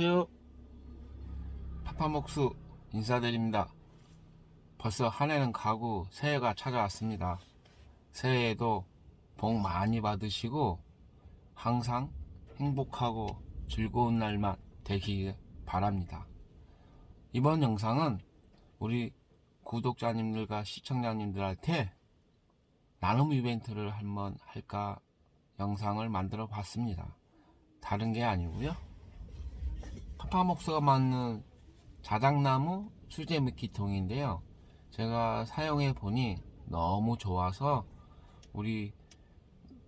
안녕하세요. 파파목수 인사드립니다. 벌써 한 해는 가고 새해가 찾아왔습니다. 새해에도 복 많이 받으시고 항상 행복하고 즐거운 날만 되길 바랍니다. 이번 영상은 우리 구독자님들과 시청자님들한테 나눔 이벤트를 한번 할까 영상을 만들어 봤습니다. 다른 게 아니고요. 파파목수가 만든 자작나무 수제 미끼통인데요. 제가 사용해 보니 너무 좋아서 우리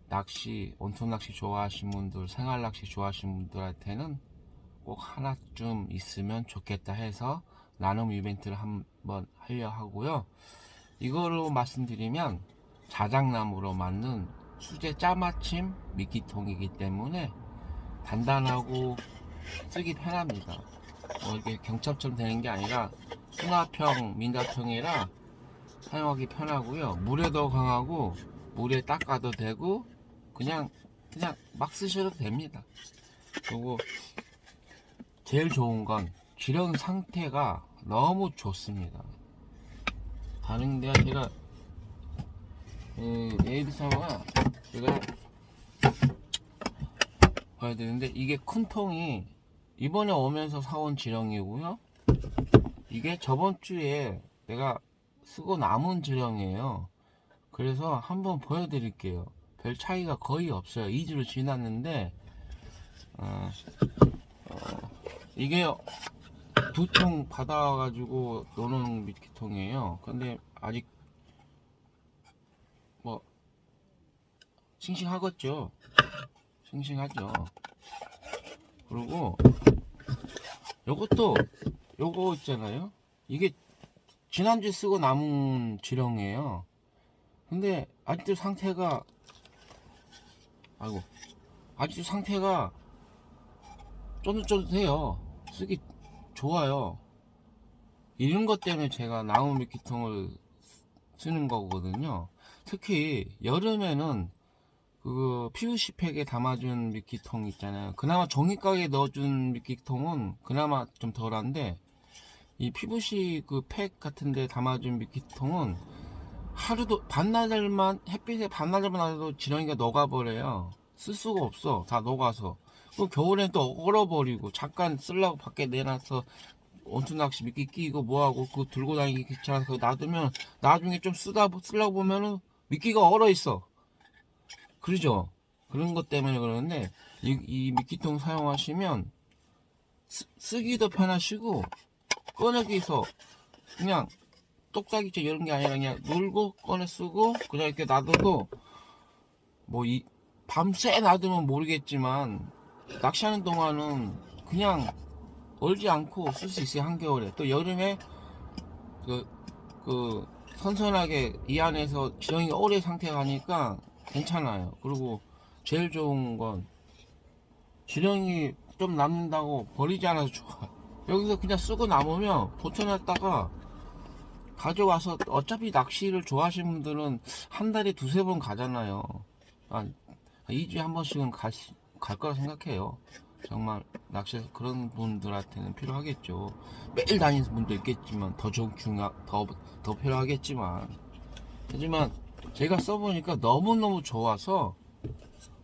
낚시, 온천 낚시 좋아하시는 분들, 생활 낚시 좋아하시는 분들한테는 꼭 하나쯤 있으면 좋겠다 해서 나눔 이벤트를 한번 하려 하고요. 이거로 말씀드리면 자작나무로 만든 수제 짜맞춤 미끼통이기 때문에 단단하고 쓰기 편합니다. 뭐 이게 경첩처럼 되는 게 아니라 수납형 민다통이라 사용하기 편하고요. 물에도 강하고 물에 닦아도 되고 그냥 그냥 막 쓰셔도 됩니다. 그리고 제일 좋은 건 기름 상태가 너무 좋습니다. 다른 데가 제가 그 에이드 사와 제가 봐야 되는데 이게 큰 통이 이번에 오면서 사온 지렁이고요. 이게 저번 주에 내가 쓰고 남은 지렁이에요. 그래서 한번 보여드릴게요. 별 차이가 거의 없어요. 2주를 지났는데 어, 어, 이게 두 통 받아가지고 노는 미끼통이에요. 근데 아직 뭐 싱싱하겠죠. 싱싱하죠. 그리고 요것도 요거 있잖아요. 이게 지난주에 쓰고 남은 지렁이에요. 근데 아직도 상태가 아이고 아직도 상태가 쫀득쫀득해요. 쓰기 좋아요. 이런 것 때문에 제가 나무 미끼통을 쓰는 거거든요. 특히 여름에는 그 PVC 팩에 담아준 미끼통 있잖아요. 그나마 종이가게에 넣어준 미끼통은 그나마 좀 덜한데 이 PVC 그 팩 같은데 담아준 미끼통은 하루도 반나절만 햇빛에 반나절만 놔도 지렁이가 녹아버려요. 쓸 수가 없어. 다 녹아서. 그 겨울엔 또 얼어버리고 잠깐 쓰려고 밖에 내놔서 원투 낚시 미끼 끼고 뭐하고 그거 들고 다니기 귀찮아서 놔두면 나중에 좀 쓰다 쓰려고 보면은 미끼가 얼어 있어. 그러죠. 그런 것 때문에 그러는데 이, 이 미끼통 사용하시면 쓰, 쓰기도 편하시고 꺼내기서 그냥 똑딱이째 이런 게 아니라 그냥 놀고 꺼내 쓰고 그냥 이렇게 놔둬도 뭐 이 밤새 놔두면 모르겠지만 낚시하는 동안은 그냥 얼지 않고 쓸 수 있어요 한겨울에 또 여름에 그, 그 선선하게 이 안에서 지렁이가 오래 상태가 가니까 괜찮아요. 그리고 제일 좋은 건 지렁이 좀 남는다고 버리지 않아서 좋아. 여기서 그냥 쓰고 남으면 보존했다가 가져와서 어차피 낚시를 좋아하시는 분들은 한 달에 두세 번 가잖아요. 한 2주에 한 번씩은 갈, 수- 갈 거라 생각해요. 정말 낚시 그런 분들한테는 필요하겠죠. 매일 다니는 분도 있겠지만 더 중, 중요, 더, 더 필요하겠지만. 하지만 제가 써보니까 너무너무 좋아서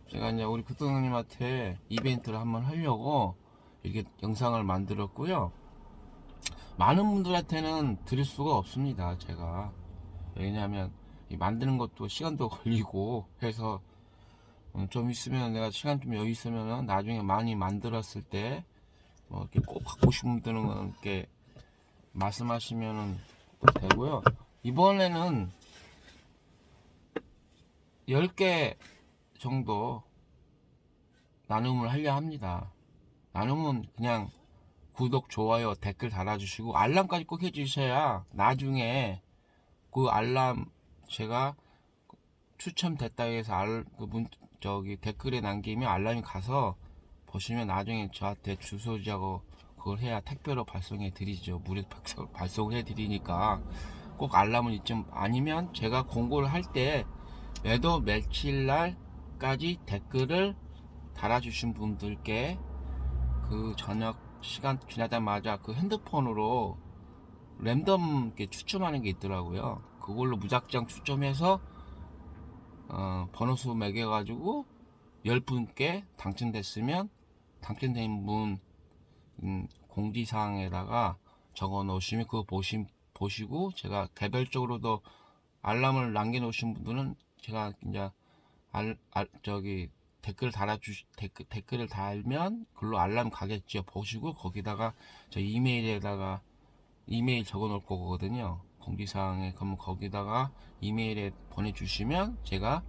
제가 이제 우리 구독자님한테 이벤트를 한번 하려고 이렇게 영상을 만들었고요. 많은 분들한테는 드릴 수가 없습니다. 제가 왜냐하면 이 만드는 것도 시간도 걸리고 해서 음, 좀 있으면 내가 시간 좀 여유 있으면 나중에 많이 만들었을 때 뭐 이렇게 꼭 갖고 싶은 분들은 이렇게 말씀하시면 되고요. 이번에는 10개 정도 나눔을 하려 합니다. 나눔은 그냥 구독, 좋아요, 댓글 달아주시고 알람까지 꼭 해주셔야 나중에 그 알람 제가 추첨됐다 해서 알, 그 문, 저기 댓글에 남기면 알람이 가서 보시면 나중에 저한테 주소지하고 그걸 해야 택배로 발송해 드리죠. 무료 발송- 발송을 해 드리니까 꼭 알람을 잊지 아니면 제가 공고를 할 때 매도 며칠 날까지 댓글을 달아주신 분들께 그 저녁 시간 지나자마자 그 핸드폰으로 랜덤 이렇게 추첨하는 게 있더라고요. 그걸로 무작정 추첨해서 어, 번호수 매겨가지고 10분께 당첨됐으면 당첨된 분 음, 공지사항에다가 적어 놓으시면 그거 보시, 보시고 제가 개별적으로도 알람을 남겨 놓으신 분들은 제가 이제 알, 알 저기 댓글 달아주 댓글 댓글을 달면 글로 알람 가겠죠 보시고 거기다가 저 이메일에다가 이메일 적어 놓을 거거든요. 공지사항에. 그러면 거기다가 이메일에 보내주시면 제가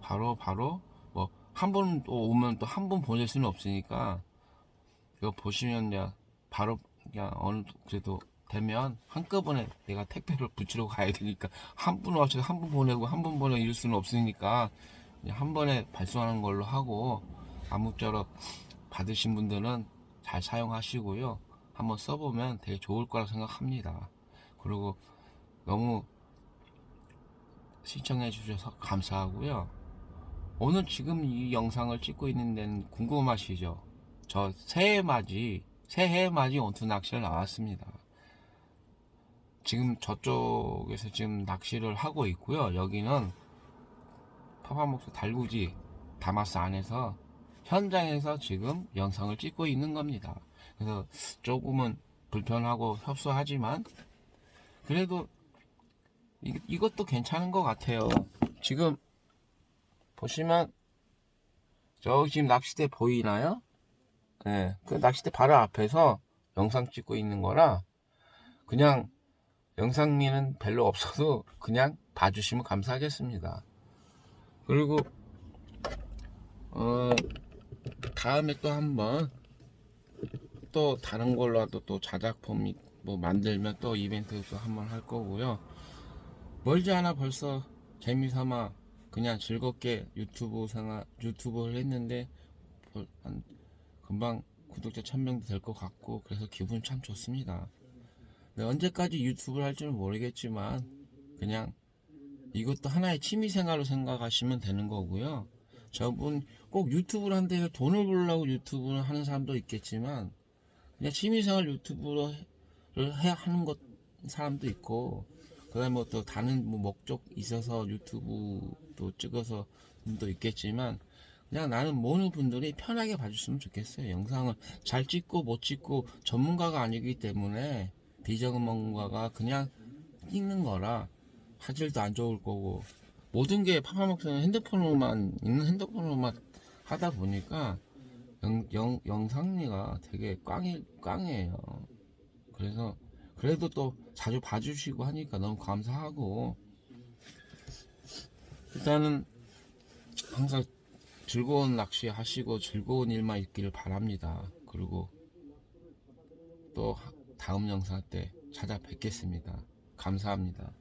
바로 바로 뭐한분또 오면 또한분 보낼 수는 없으니까 이거 보시면 이제 바로 그냥 어느 그래도 되면 한꺼번에 내가 택배를 붙이러 가야 되니까 한 분 와서 한 분 보내고 한 분 보내고 이럴 수는 없으니까 한 번에 발송하는 걸로 하고 아무쪼록 받으신 분들은 잘 사용하시고요. 한번 써보면 되게 좋을 거라 생각합니다. 그리고 너무 시청해 주셔서 감사하고요. 오늘 지금 이 영상을 찍고 있는 데는 궁금하시죠? 저 새해 맞이, 새해 맞이 원투 낚시를 나왔습니다. 지금 저쪽에서 지금 낚시를 하고 있고요. 여기는 파파목수 달구지 다마스 안에서 현장에서 지금 영상을 찍고 있는 겁니다. 그래서 조금은 불편하고 협소하지만 그래도 이, 이것도 괜찮은 것 같아요. 지금 보시면 저기 지금 낚싯대 보이나요? 네, 그 낚싯대 바로 앞에서 영상 찍고 있는 거라 그냥 영상미는 별로 없어도 그냥 봐주시면 감사하겠습니다. 그리고 어 다음에 또 한번 또 다른 걸로라도 또 자작품 뭐 만들면 또 이벤트 또 한번 할 거고요. 멀지 않아 벌써 재미삼아 그냥 즐겁게 유튜브 생활 유튜브를 했는데 벌- 한 금방 구독자 1000명도 될 것 같고 그래서 기분 참 좋습니다. 네, 언제까지 유튜브를 할 줄은 모르겠지만 그냥 이것도 하나의 취미생활로 생각하시면 되는 거고요. 저분 꼭 유튜브를 한데 돈을 벌려고 유튜브를 하는 사람도 있겠지만 그냥 취미생활 유튜브를 해야 하는 것 사람도 있고 그다음에 뭐 또 다른 뭐 목적 있어서 유튜브도 찍어서 분도 있겠지만 그냥 나는 모든 분들이 편하게 봐주시면 좋겠어요. 영상을 잘 찍고 못 찍고 전문가가 아니기 때문에 비전문가가 그냥 찍는 거라 화질도 안 좋을 거고 모든 게 파파먹스는 핸드폰으로만 있는 핸드폰으로만 하다 보니까 영, 영, 영상미가 되게 꽝이, 꽝이에요. 그래서 그래도 또 자주 봐주시고 하니까 너무 감사하고 일단은 항상 즐거운 낚시 하시고 즐거운 일만 있기를 바랍니다. 그리고 또 다음 영상 때 찾아뵙겠습니다. 감사합니다.